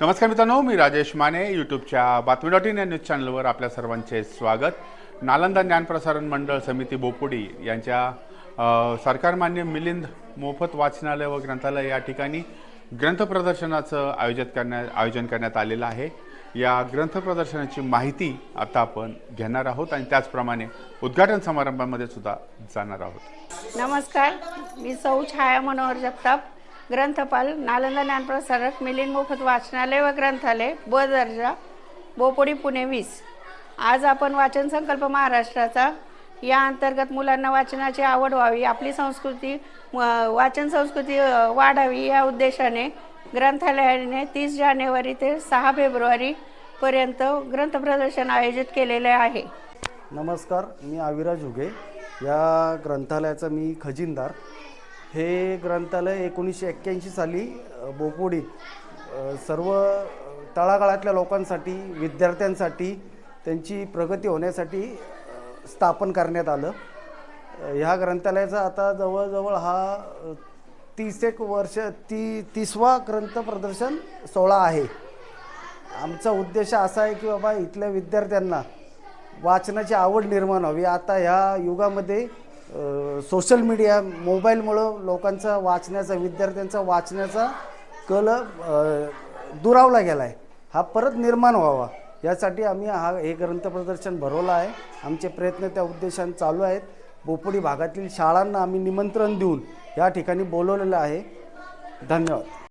नमस्कार मित्रांनो मी राजेश माने यूट्यूबच्या बातमी डॉट इन या न्यूज चॅनलवर आपल्या सर्वांचे स्वागत. नालंदा ज्ञानप्रसारण मंडळ समिती बोपुडी यांच्या सरकारमान्य मिलिंद मोफत वाचनालय व ग्रंथालय या ठिकाणी ग्रंथ प्रदर्शनाचं आयोजित करण्यात आयोजन करण्यात आलेलं आहे. या ग्रंथ प्रदर्शनाची माहिती आता आपण घेणार आहोत आणि त्याचप्रमाणे उद्घाटन समारंभामध्ये सुद्धा जाणार आहोत. नमस्कार मी सौ छाया मनोहर जगताप ग्रंथपाल नालंदा ज्ञानप्रसारक मिलिंद मोफत वाचनालय व ग्रंथालय ब दर्जा बोपोडी पुणे वीस. आज आपण वाचन संकल्प महाराष्ट्राचा या अंतर्गत मुलांना वाचनाची आवड व्हावी आपली संस्कृती व- वाचन संस्कृती वाढावी या उद्देशाने ग्रंथालयाने तीस जानेवारी ते सहा फेब्रुवारी पर्यंत ग्रंथ प्रदर्शन आयोजित केलेले आहे. नमस्कार मी अविराज हुगे या ग्रंथालयाचा मी खजिनदार. हे ग्रंथालय एकोणीसशे एक्क्याऐंशी साली बोपोडीत सर्व तळागाळातल्या लोकांसाठी विद्यार्थ्यांसाठी त्यांची प्रगती होण्यासाठी स्थापन करण्यात आलं. ह्या ग्रंथालयाचा आता जवळजवळ हा तीस एक वर्ष ती तिसवा ग्रंथ प्रदर्शन सोहळा आहे. आमचा उद्देश असा आहे की बाबा इथल्या विद्यार्थ्यांना वाचनाची आवड निर्माण व्हावी. आता ह्या युगामध्ये सोशल मीडिया मोबाईलमुळं लोकांचा वाचण्याचा विद्यार्थ्यांचा वाचण्याचा कल दुरावला गेला आहे हा परत निर्माण व्हावा. यासाठी आम्ही हा हे ग्रंथ प्रदर्शन भरवलं आहे. आमचे प्रयत्न त्या उद्देशाने चालू आहेत. बोपोडी भागातील शाळांना आम्ही निमंत्रण देऊन या ठिकाणी बोलवलेलं आहे. धन्यवाद.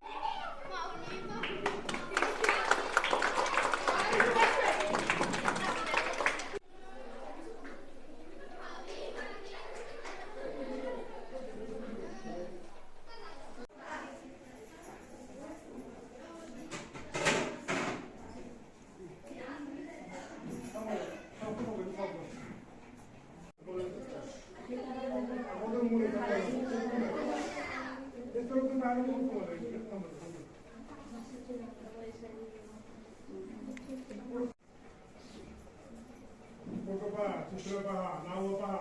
पहा चित्र पहा नाव पहा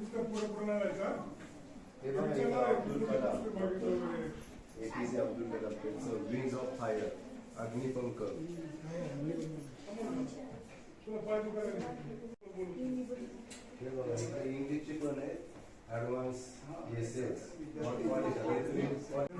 पुढे एपीजे अब्दुल कलाम त्यांचं विंग्स ऑफ फायर अग्निपंख हे बघा इकडे पण आहे ऍडव्हान्स एस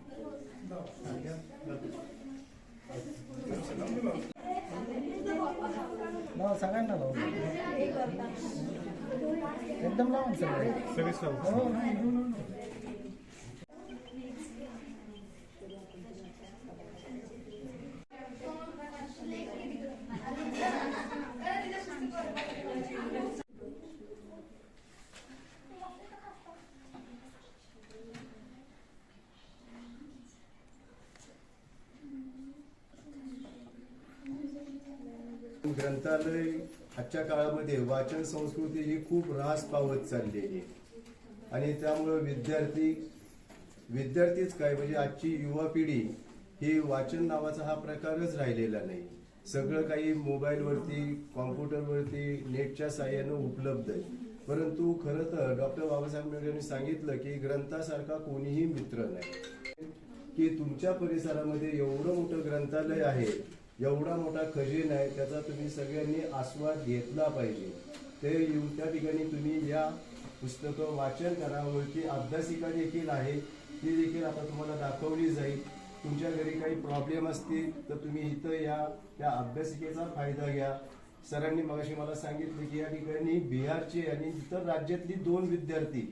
हे दिसेल सगळ्यांना एकदम लावून सगळे ग्रंथालय आजच्या काळामध्ये वाचन संस्कृती ही खूप ऱ्हास पावत चाललेली आहे. आणि त्यामुळं विद्यार्थी विद्यार्थीच काय म्हणजे आजची युवा पिढी ही वाचन नावाचा हा प्रकारच राहिलेला नाही. सगळं काही मोबाईलवरती कॉम्प्युटरवरती नेटच्या साह्यानं उपलब्ध आहे. परंतु खरं तर डॉक्टर बाबासाहेब आंबेडकर यांनी सांगितलं की ग्रंथासारखा कोणीही मित्र नाही. की तुमच्या परिसरामध्ये एवढं मोठं ग्रंथालय आहे एवढा मोठा खजिन आहे त्याचा तुम्ही सगळ्यांनी आस्वाद घेतला पाहिजे. ते येऊन त्या ठिकाणी तुम्ही या पुस्तकं वाचन करावरती अभ्यासिका देखील आहे. ती देखील आता तुम्हाला दाखवली जाईल. तुमच्या घरी काही प्रॉब्लेम असतील तर तुम्ही इथं या. त्या अभ्यासिकेचा फायदा घ्या. सरांनी मगाशी मला सांगितले की या ठिकाणी बिहारचे आणि इतर राज्यातली दोन विद्यार्थी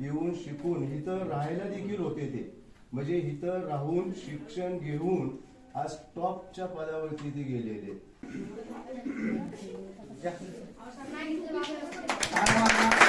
येऊन शिकून इथं राहायला देखील होते ते. म्हणजे इथं राहून शिक्षण घेऊन आज टॉपच्या पदावरती ते गेलेले?